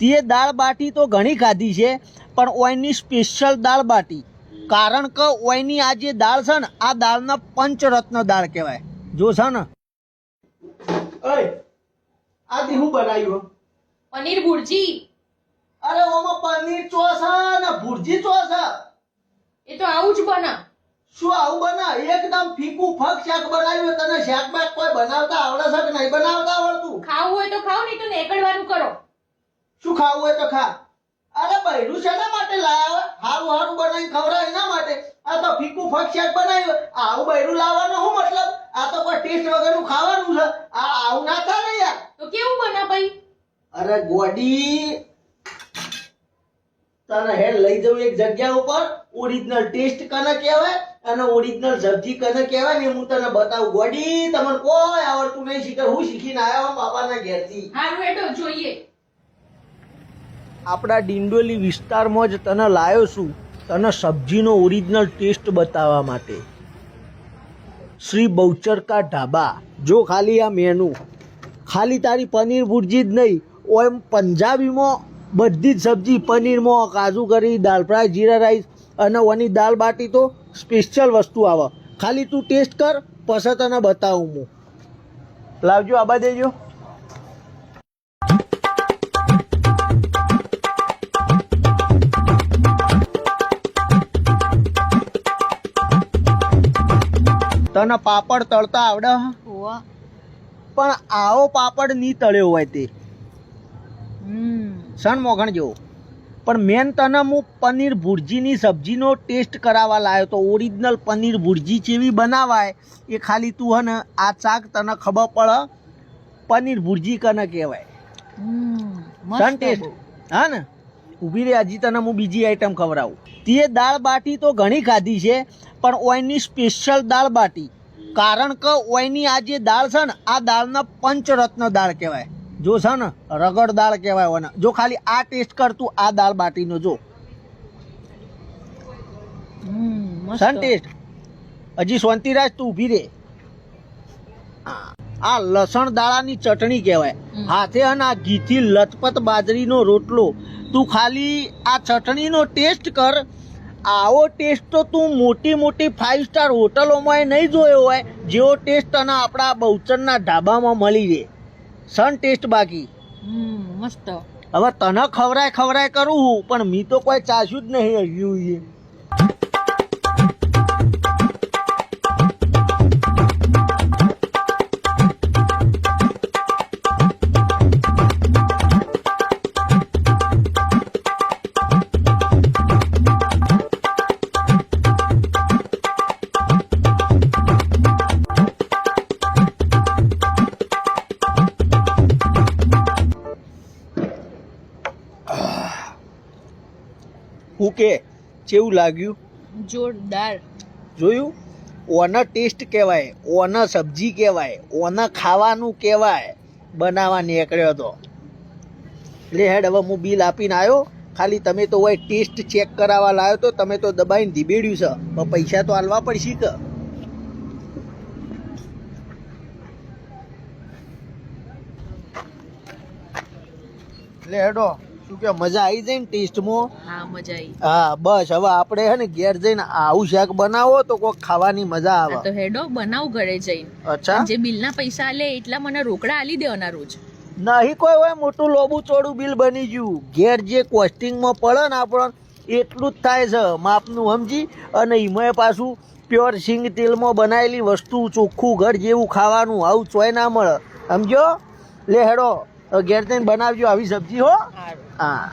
તે દાળ બાટી તો ઘણી ખાધી છે પણ ઓયની સ્પેશિયલ દાળ બાટી. કારણ કે ઓયની આ જે દાળ છે ને આ દાળના પંચરત્ન દાળ કહેવાય. જો છે ને. આ હું બનાવ્યું પનીર ભુરજી. અરે ઓમાં પનીર ચોસા ને ભુરજી ચોસા એ તો આવું જ બના. શું આવું બના? એકદમ ફીકું ફક શાક બનાવ્યું તને શાક બાક કોઈ બનાવતા આવડે છે કે નહીં બનાવતા આવડતું? ખાવું હોય તો ખાવ નહીં તો નીકળવાનું કરો. શું ખાવું હોય તો ખા. અરે બૈરું શેના માટે લાયા હારું હારું બનાવીને ખવડાય એના માટે? આ તો ફીકું ફક શાક બનાવ્યું આવું બૈરું લાવવાનો શું મતલબ? આ તો કોઈ ટેસ્ટ વગરનું ખાવાનું છે. આ આવું ના થાય યાર. તો કેવું બને ભાઈ? અરે ગોડી તને હે લઈ જવું એક જગ્યા ઉપર. ઓરિજિનલ ટેસ્ટ કને કહેવાય અને ઓરિજિનલ સબ્જી કને કહેવાય ને હું તને બતાવું. ગોડી તમને કોઈ આવડતું નહીં શીખર હું શીખીને આવ્યા બાપાના ઘેરથી. હારું હેડો જોઈએ. આપણા ડિંડોલી વિસ્તારમાં જ તને લાવ્યો છું, તને સબ્જીનો ઓરિજિનલ ટેસ્ટ બતાવવા માટે. શ્રી બહુચરકા ઢાબા. જો ખાલી આ મેનુ ખાલી તારી પનીર ભુરજી જ નહીં, ઓમ પંજાબીમાં બધી જ સબ્જી પનીરમાં કાજુ કરી, દાળ ફ્રાય, જીરા રાઈસ અને ઓની દાળ બાટી તો સ્પેશિયલ વસ્તુ આવે. ખાલી તું ટેસ્ટ કર, પછી તને બતાવું હું. લાવજો, આબા દેજો. તને પાપડ તળતા આવડે પણ આવો પાપડ નહીં તળ્યો હોય તે. સણ મોઘણ જેવો. પણ મેન તને હું પનીર ભુરજીની સબ્જીનો ટેસ્ટ કરાવવા લાવ્યો તો ઓરિજિનલ પનીર ભુરજી જેવી બનાવાય. એ ખાલી તું હે ને આ શાક તને ખબર પડે પનીર ભુરજી કને કહેવાય. સન ટેસ્ટ. હા ને? ઊભી રહી હજી તને હું બીજી આઈટમ ખવડાવું. તે દાળ બાટી તો ઘણી ખાધી છે પણ ઓયની સ્પેશિયલ દાળ બાટી. કારણ કે ઓયની આ જે દાળ છે ને આ દાળના પંચરત્ન દાળ કહેવાય. જો છે ને રગડ દાળ કહેવાય ઓને જો ખાલી આ ટેસ્ટ કરતું આ દાળ બાટીનો જો. સન ટેસ્ટ હજી શાંતિરાજ તું ઊભી રે આ- લસણ દાળાની ચટણી કહેવાય. હાથે અને આ ઘીથી લથપથ બાજરીનો રોટલો. તું ખાલી આ ચટણીનો ટેસ્ટ કર. આવો ટેસ્ટ તો તું મોટી મોટી ફાઇવ સ્ટાર હોટલોમાં નહીં જોયો હોય. જેવો ટેસ્ટ અને આપણા બહુચરના ઢાબામાં મળી રહે. સન ટેસ્ટ બાકી. મસ્ત. હવે તને ખવરાય ખવરાય કરું હું પણ મી તો કોઈ ચાસ્યું જ નહીં હજુ હું કે કેવું લાગ્યું? જોરદાર. જોયું? ઓના ટેસ્ટ કહેવાય ઓના સબ્જી કહેવાય ઓના ખાવાનું કહેવાય. બનાવવા નીકળ્યો હતો એટલે હેડ હવે હું બિલ આપીને આવ્યો ખાલી તમે તો હોય ટેસ્ટ ચેક કરાવવા લાવ્યો તો તમે તો દબાઈને ધીબેડ્યું છે. પણ પૈસા તો હાલવા પડશે કે. એટલે હેડો શું કે મજા આવી જાય ને ટેસ્ટમાં? મજા આવી હા બસ. હવે આપણે હે ને ઘેર જઈને આવું શાક બનાવો તો કોક ખાવાની મજા આવે. તો હેડો બનાવ ઘરે જઈને. અચ્છા. જે બિલના પૈસા લે એટલા મને રોકડા આલી દેવાના રોજ. નહીં કોઈ હોય મોટું લોબુ ચોડું બિલ બની ગયું. ઘેર જે કોસ્ટિંગમાં પડે ને આપણને એટલું જ થાય છે. માપનું સમજી અને એમાં પાછું પ્યોર સિંગ તેલમાં બનાવેલી વસ્તુ ચોખ્ખું ઘર જેવું ખાવાનું આવું ચોય ના મળે. સમજો લે હેડો ઘેર જઈને બનાવજો આવી સબ્જી હો. હા.